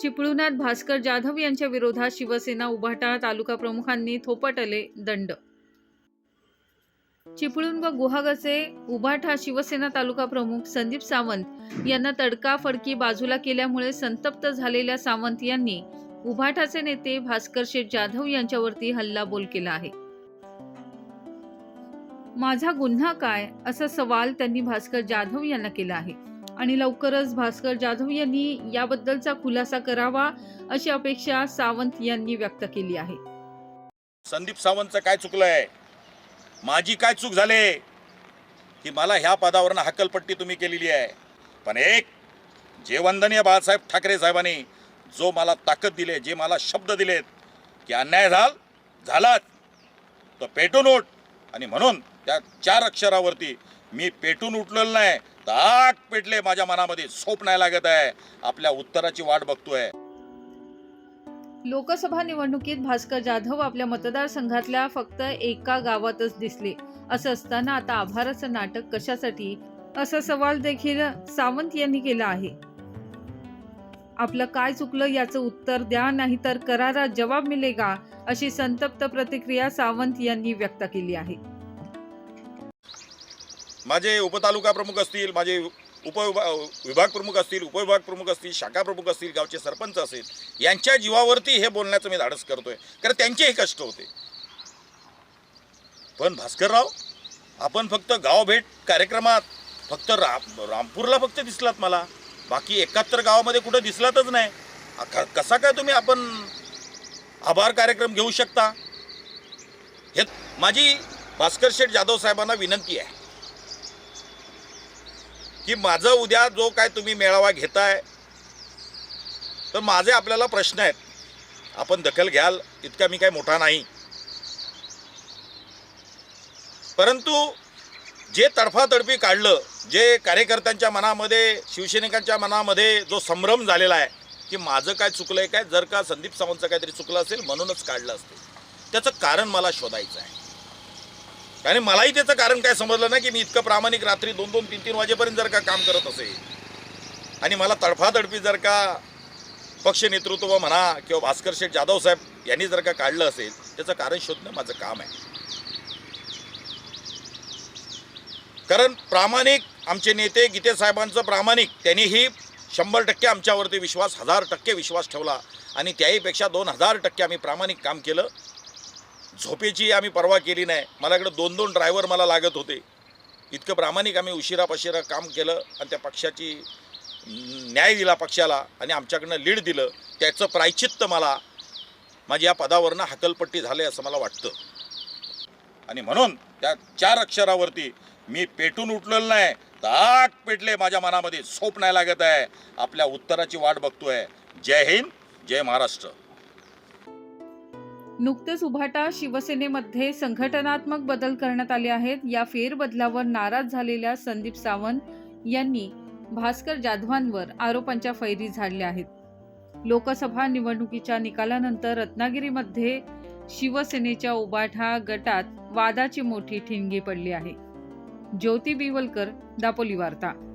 चिपळूणात भास्कर जाधव यांच्या विरोधात शिवसेना उभाटा तालुका प्रमुखांनी थोपटले दंड. चिपळूण व गुहागरचे उभाटा शिवसेना तालुका प्रमुख संदीप सावंत यांना तडकाफडकी बाजूला केल्यामुळे संतप्त झालेल्या सावंत यांनी उभाठाचे नेते भास्कर शेठ जाधव यांच्यावरती हल्लाबोल केला आहे. माझा गुन्हा काय? असा सवाल त्यांनी भास्कर जाधव यांना केला आहे. आणि लवकरच भास्कर जाधव यांनी याबद्दलचा खुलासा करावा अशी अपेक्षा सावंत यांनी व्यक्त केली आहे. संदीप सावंतचं काय चुकलंय? माझी काय चूक झाले? की मला ह्या पदावरनं हक्कलपट्टी तुम्ही केलेली आहे. पण एक जे वंदनीय बाळासाहेब ठाकरे साहेबांनी जो मला ताकद दिले जे मला शब्द दिलेत की अन्याय झाल झालाच. तो पेटून उठ. आणि म्हणून त्या चार अक्षरावरती मी पेटून उठलेलं नाही. ताट पेटले माझ्या मनामध्ये. झोप नाही लागत आहे. आपल्या उत्तराची वाट बघतोय. लोकसभा निवडणुकीत भास्कर जाधव आपल्या मतदारसंघातल्या फक्त एका गावातच दिसले. असं असताना आता आभाराचं नाटक कशासाठी? असा सवाल देखील सावंत यांनी केला आहे. आपलं काय चुकलं याचं उत्तर द्या नाही तर करारा जवाब मिलेगा अशी संतप्त प्रतिक्रिया सावंत यांनी व्यक्त केली आहे. माझे उपतालुका प्रमुख असतील माझे उपविभा विभाग प्रमुख असतील उपविभाग प्रमुख असतील शाखा प्रमुख असतील गावचे सरपंच असतील यांच्या जीवावरती हे बोलण्याचं मी धाडस करतोय. कारण त्यांचेही कष्ट होते. पण भास्करराव आपण फक्त गाव भेट कार्यक्रमात फक्त राम रामपूरला फक्त दिसलात मला. बाकी एकाहत्तर गावामध्ये कुठं दिसलातच नाही. कसा काय तुम्ही आपण आभार कार्यक्रम घेऊ शकता? हे माझी भास्कर शेठ जाधव साहेबांना विनंती आहे. की माझं उद्या जो काय तुम्ही मेळावा घेताय तर माझे आपल्याला प्रश्न आहेत. आपण दखल घ्याल इतका मी काय मोठा नाही. परंतु जे तडफातडफी काढलं जे कार्यकर्त्यांच्या मनामध्ये शिवसैनिकांच्या मनामध्ये जो संभ्रम झालेला आहे की माझं काय चुकलंय काय जर का संदीप सावंतचं काहीतरी चुकलं असेल म्हणूनच काढलं असते. त्याचं कारण मला शोधायचं आहे. आणि मलाही त्याचं कारण काय समजलं ना की मी इतकं प्रामाणिक रात्री दोन दोन तीन तीन वाजेपर्यंत जर का काम करत असेल. आणि मला तडफातडफी जर का पक्ष नेतृत्व म्हणा किंवा भास्कर शेठ जाधव साहेब यांनी जर का काढलं असेल त्याचं कारण शोधणं माझं काम आहे. कारण प्रामाणिक आमचे नेते गीते साहेबांचं प्रामाणिक त्यांनीही शंभर टक्के आमच्यावरती विश्वास हजार टक्के विश्वास ठेवला. आणि त्याहीपेक्षा दोन हजार टक्के आम्ही प्रामाणिक काम केलं. झोपेची आम्ही पर्वा केली नाही. मला इकडं दोन दोन ड्रायव्हर मला लागत होते. इतकं प्रामाणिक आम्ही उशिरा पशिरा काम केलं आणि त्या पक्षाची न्याय दिला पक्षाला आणि आमच्याकडनं लीड दिलं. त्याचं प्रायचित्त मला माझी या पदावरनं हकलपट्टी झाले असं मला वाटतं. आणि म्हणून त्या चार अक्षरावरती मी पेटून उठलेलं नाही. ताट पेटले माझ्या मनामध्ये. झोप नाही लागत आहे. आपल्या उत्तराची वाट बघतोय. जय हिंद जय महाराष्ट्र. नुकतेच उभाटा शिवसेनेमध्ये संघटनात्मक बदल करण्यात आले आहेत. या फेरबदलावर नाराज झालेल्या संदीप सावंत यांनी भास्कर जाधवांवर आरोपांच्या फैरी झाडल्या आहेत. लोकसभा निवडणुकीच्या निकालानंतर रत्नागिरीमध्ये शिवसेनेच्या उभाठा गटात वादाची मोठी ठिणगी पडली आहे. ज्योती बिवलकर दापोली वार्ता.